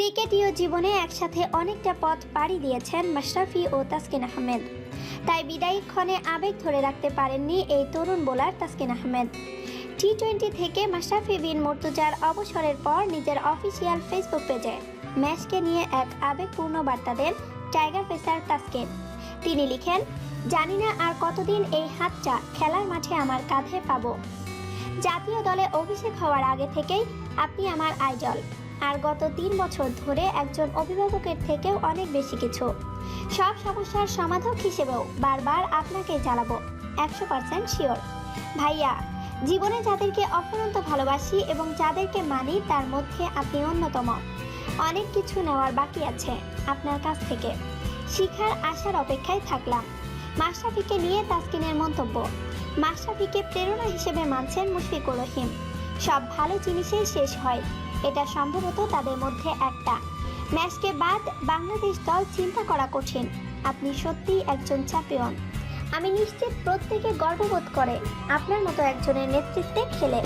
ক্রিকেটীয় জীবনে একসাথে অনেকটা পথ পাড়ি দিয়েছেন মাশরাফি ও তাসকিন আহমেদ। তাই বিদায়ী ক্ষণে আবেগ ধরে রাখতে পারেননি এই তরুণ bowler Taskin Ahmed. T twenty থেকে মাশরাফি বিন মর্তুজার অবসরের পর নিজের অফিসিয়াল ফেসবুক পেজে ম্যাচকে নিয়ে এক আবেগপূর্ণ বার্তা দেন টাইগার পেসার তাসকিন। তিনি লিখেন, জানি না আর কতদিন এই হাতটা খেলার মাঠে আমার কাঁধে পাবো। জাতীয় দলে অভিষেক হওয়ার আগে থেকেই আপনি আমার আইডল। আর গত তিন বছর ধরে একজন অভিভাবকের থেকেও অনেক বেশি কিছু। সব সমস্যার সমাধান হিসেবেও বারবার আপনাকে জ্বালাবো একশো পার্সেন্ট শিওর ভাইয়া, জীবনে যাদেরকে অফুরন্ত ভালোবাসি এবং যাদেরকে মানি, তার মধ্যে আপনি অন্যতম। অনেক কিছু নেওয়ার বাকি আছে আপনার কাছ থেকে। শিখার আশার অপেক্ষায় থাকলাম। মাশরাফিকে নিয়ে তাসকিনের মন্তব্য মাশরাফিকে প্রেরণা হিসেবে মানছেন মুশফিকুর রহিম। সব ভালো জিনিসেই শেষ হয়। এটা সম্ভবত তাদের মধ্যে একটা। ম্যাচকে বাদ বাংলাদেশ দল চিন্তা করা কঠিন। আপনি সত্যিই একজন চ্যাম্পিয়ন আমি নিশ্চিত প্রত্যেকে গর্ববোধ করে। আপনার মতো একজনের নেতৃত্বে খেলে।